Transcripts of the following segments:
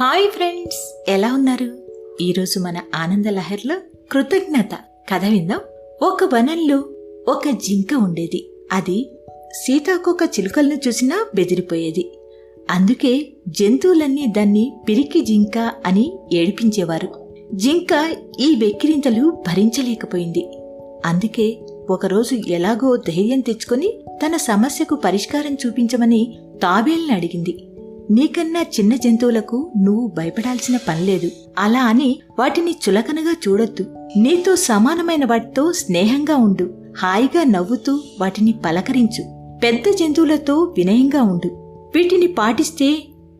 Hi friends. ఎలా ఉన్నారు? ఈరోజు మన ఆనంద లహర్లో కృతజ్ఞత. కథ విందాం. ఒక వనంలో ఒక జింక ఉండేది. అది సీతాకోక చిలుకలను చూసినా బెదిరిపోయేది. అందుకే జంతువులన్నీ దాన్ని పిరికి జింక అని ఏడిపించేవారు. జింక ఈ వెక్కిరింతలు భరించలేకపోయింది. అందుకే ఒకరోజు ఎలాగో ధైర్యం తెచ్చుకొని తన సమస్యకు పరిష్కారం చూపించమని తాబేల్ని అడిగింది. నీకన్నా చిన్న జంతువులకు నువ్వు భయపడాల్సిన పనిలేదు అలా అని వాటిని చులకనగా చూడొద్దు. నీతో సమానమైన వాటితో స్నేహంగా ఉండు. హాయిగా నవ్వుతూ వాటిని పలకరించు. పెద్ద జంతువులతో వినయంగా ఉండు. వీటిని పాటిస్తే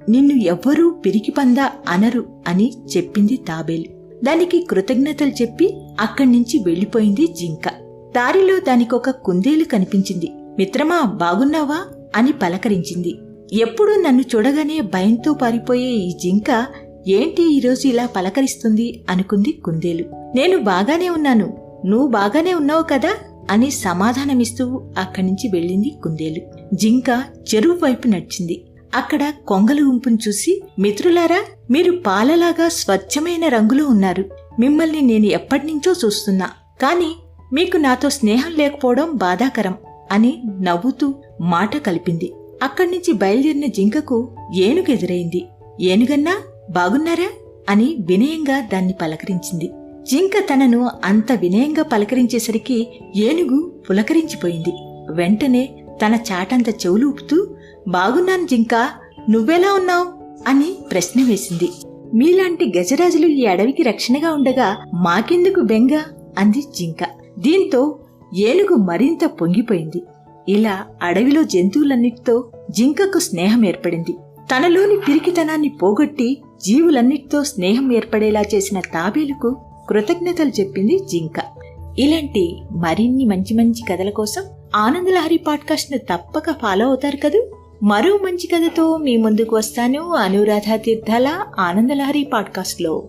నిన్ను ఎవ్వరూ పిరికి పందా అనరు అని చెప్పింది తాబేలు. దానికి కృతజ్ఞతలు చెప్పి అక్కడి నుంచి వెళ్ళిపోయింది జింక. దారిలో దానికొక కుందేలు కనిపించింది. మిత్రమా బాగున్నావా? అని పలకరించింది. ఎప్పుడూ నన్ను చూడగానే భయంతో పారిపోయే ఈ జింక ఏంటి ఈరోజు ఇలా పలకరిస్తుంది అనుకుంది కుందేలు. నేను బాగానే ఉన్నాను. నువ్వు బాగానే ఉన్నావు కదా అని సమాధానమిస్తూ అక్కడి నుంచి వెళ్ళింది కుందేలు. జింక చెరువు వైపు నడిచింది. అక్కడ కొంగల గుంపును చూసి మిత్రులారా మీరు పాలలాగా స్వచ్ఛమైన రంగులో ఉన్నారు. మిమ్మల్ని నేను ఎప్పటినుంచో చూస్తున్నా. కాని మీకు నాతో స్నేహం లేకపోవడం బాధాకరం అని నవ్వుతూ మాట కలిపింది. అక్కడి నుంచి బయలుదేరిన జింకకు ఏనుగు ఎదురైంది ఏనుగన్నా బాగున్నారా? అని వినయంగా దాన్ని పలకరించింది. జింక తనను అంత వినయంగా పలకరించేసరికి ఏనుగు పులకరించిపోయింది. వెంటనే తన చాటంత చెవులు ఊపుతూ బాగున్నాను జింక నువ్వెలా ఉన్నావు? అని ప్రశ్న వేసింది. మీలాంటి గజరాజులు ఈ అడవికి రక్షణగా ఉండగా మాకెందుకు బెంగ? అంది జింక. దీంతో ఏనుగు మరింత పొంగిపోయింది. ఇలా అడవిలో జంతువులన్నిటితో జింకకు స్నేహం ఏర్పడింది. తనలోని పిరికితనాన్ని పోగొట్టి జీవులన్నిటితో స్నేహం ఏర్పడేలా చేసిన తాబేలుకు కృతజ్ఞతలు చెప్పింది జింక. ఇలాంటి మరిన్ని మంచి మంచి కథల కోసం ఆనందలహరి పాడ్కాస్ట్ను తప్పక ఫాలో అవుతారు కదూ? మరో మంచి కథతో మీ ముందుకు వస్తాను. అనురాధ తీర్థాల ఆనందలహరి పాడ్కాస్ట్లో